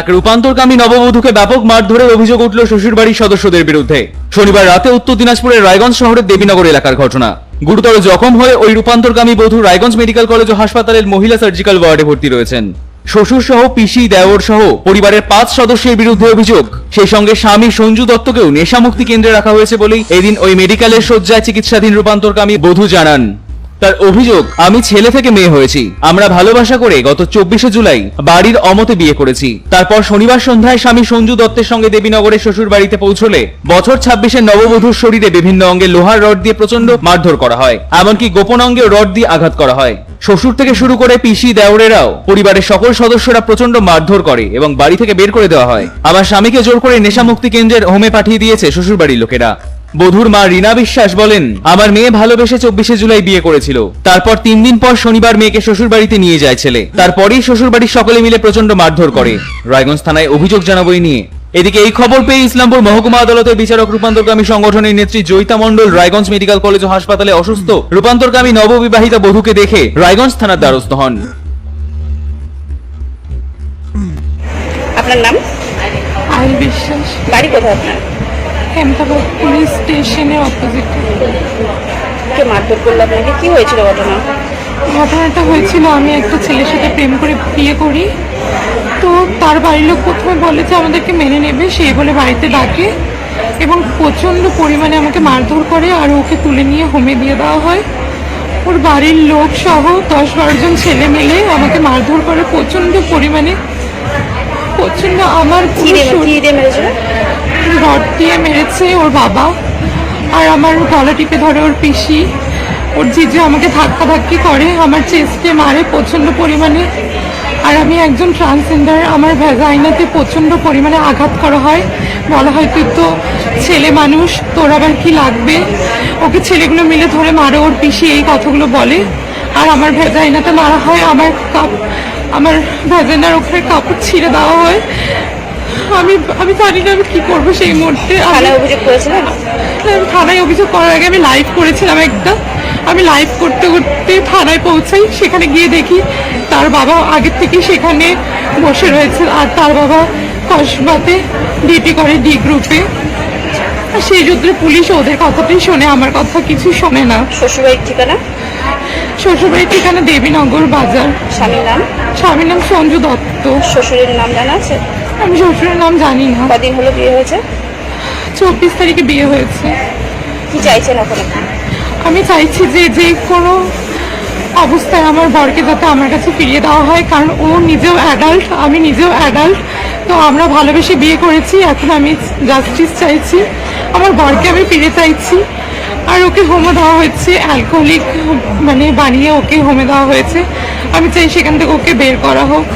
এক রূপান্তরকামী নববধূকে ব্যাপক মারধরের অভিযোগ উঠল শ্বশুরবাড়ির সদস্যদের বিরুদ্ধে। শনিবার রাতে উত্তর দিনাজপুরের রায়গঞ্জ শহরের দেবীনগর এলাকার ঘটনা। গুরুতর জখম হয়ে ওই রূপান্তরকামী বধূ রায়গঞ্জ মেডিকেল কলেজ ও হাসপাতালের মহিলা সার্জিক্যাল ওয়ার্ডে ভর্তি রয়েছেন। শ্বশুর সহ পিসি দেওর সহ পরিবারের পাঁচ সদস্যের বিরুদ্ধে অভিযোগ। সেই সঙ্গে স্বামী সঞ্জু দত্তকেও নেশামুক্তি কেন্দ্রে রাখা হয়েছে বলেই এদিন ওই মেডিকেলের শয্যায় চিকিৎসাধীন রূপান্তরকামী বধূ জানান। তার অভিযোগ, আমি ছেলে থেকে মেয়ে হয়েছি। আমরা ভালোবাসা করে গত চব্বিশে জুলাই বাড়ির অমতে বিয়ে করেছি। তারপর শনিবার সন্ধ্যায় স্বামী সঞ্জু দত্তের সঙ্গে দেবীনগরের শ্বশুর বাড়িতে পৌঁছলে বছর ছাব্বিশের নববধূর শরীরে বিভিন্ন অঙ্গে লোহার রড দিয়ে প্রচণ্ড মারধর করা হয়, এমনকি গোপন অঙ্গে রড দিয়ে আঘাত করা হয়। শ্বশুর থেকে শুরু করে পিসি, দেওরেরাও পরিবারের সকল সদস্যরা প্রচণ্ড মারধর করে এবং বাড়ি থেকে বের করে দেওয়া হয়। আবার স্বামীকে জোর করে নেশামুক্তি কেন্দ্রের হোমে পাঠিয়ে দিয়েছে শ্বশুর বাড়ির লোকেরা। বধুর মা রীনা বিশ্বাস বলেন আমার মেয়ে ভালোবেসে চব্বিশে জুলাই বিয়ে করেছিল। তারপর তিন দিন পর শনিবার মেয়েকে শ্বশুর বাড়িতে নিয়ে যায় ছেলে। তারপরেই শ্বশুর বাড়ির সকলে মিলে প্রচণ্ড মারধর করে। রায়গঞ্জ থানায় অভিযোগ জানাব নিয়ে। এদিকে এই খবর পেয়ে ইসলামপুর মহকুমা আদালতের বিচারক রূপান্তরকামী সংগঠনের নেত্রী জয়িতা মণ্ডল রায়গঞ্জ মেডিকেল কলেজ ও হাসপাতালে অসুস্থ। রূপান্তরকামী নববিবাহিতা বধূকে দেখে রায়গঞ্জ থানার দ্বারস্থ হন। আপনার নাম? আইল বিশ্বাস। বাড়ি কোথায় আপনার? হেমতাবাদ পুলিশ স্টেশনের অপোজিটে কে মারধর করল আপনাকে? কি হয়েছিল ঘটনা? ঘটনাটা হয়েছিল আমি একটা ছেলের সাথে প্রেম করে বিয়ে করি। তো তার বাড়ির লোক প্রথমে বলে যে আমাদেরকে মেনে নেবে সে বলে বাড়িতে ডাকে এবং প্রচণ্ড পরিমাণে আমাকে মারধর করে আর ওকে তুলে নিয়ে হোমে দিয়ে দেওয়া হয়। ওর বাড়ির লোক সহ দশ বারো জন ছেলে মিলে আমাকে মারধর করে প্রচণ্ড পরিমাণে প্রচণ্ড আমার পুরো শরীর- রড দিয়ে মেরেছে ওর বাবা। আর আমার গলা টিপে ধরে ওর পিসি। ওর জিজু আমাকে ধাক্কা ধাক্কি করে, আমার চেস্টে মারে প্রচণ্ড পরিমাণে। আর আমি একজন ট্রান্সজেন্ডার আমার ভ্যাজাইনাতে প্রচণ্ড পরিমাণে আঘাত করা হয়। বলা হয়, তুই তো ছেলে মানুষ, তোর আবার কি লাগবে? ওকে ছেলেগুলো মিলে ধরে মারে, ওর পিসি এই কথাগুলো বলে। আর আমার ভ্যাজাইনাতে মারা হয়, আমার কাপ আমার ভ্যাজাইনার ওখানে কাপড় ছিঁড়ে দেওয়া হয়। আমি আমি জানি না আমি কি করব সেই মুহূর্তে। থানায় অভিযোগ করেছিলেন? আমি থানায় অভিযোগ করার আগে আমি লাইভ করেছিলাম একটা। আমি লাইভ করতে করতে থানায় পৌঁছাই সেখানে গিয়ে দেখি তার বাবা আগের থেকে সেখানে বসে রয়েছে আর তার বাবা কসবাতে ডিউটি করে ডি গ্রুপে সেই সূত্রে পুলিশ ওদের কথাটাই শোনে আমার কথা কিছু শোনে না। শ্বশুরবাড়ির ঠিকানা? শ্বশুরবাড়ির ঠিকানা দেবীনগর বাজার। স্বামীর নাম? স্বামীর নাম সঞ্জু দত্ত। শ্বশুরের নাম জানা আছে? আমি শ্বশুরের নাম জানি না। কদিন হলো বিয়ে হয়েছে? চব্বিশ তারিখে বিয়ে হয়েছে। কি চাইছেন এখন আমি চাইছি যে যে কোনো অবস্থায় আমার বরকে যাতে আমার কাছে ফিরিয়ে দেওয়া হয় কারণ ও নিজেও অ্যাডাল্ট আমি নিজেও অ্যাডাল্ট তো আমরা ভালোবেসে বিয়ে করেছি এখন আমি জাস্টিস চাইছি। আমার বরকে আমি ফিরে চাইছি। আর ওকে হোমে দেওয়া হয়েছে অ্যালকোহলিক মানে বানিয়ে ওকে হোমে দেওয়া হয়েছে। আমি চাই সেখান থেকে ওকে বের করা হোক।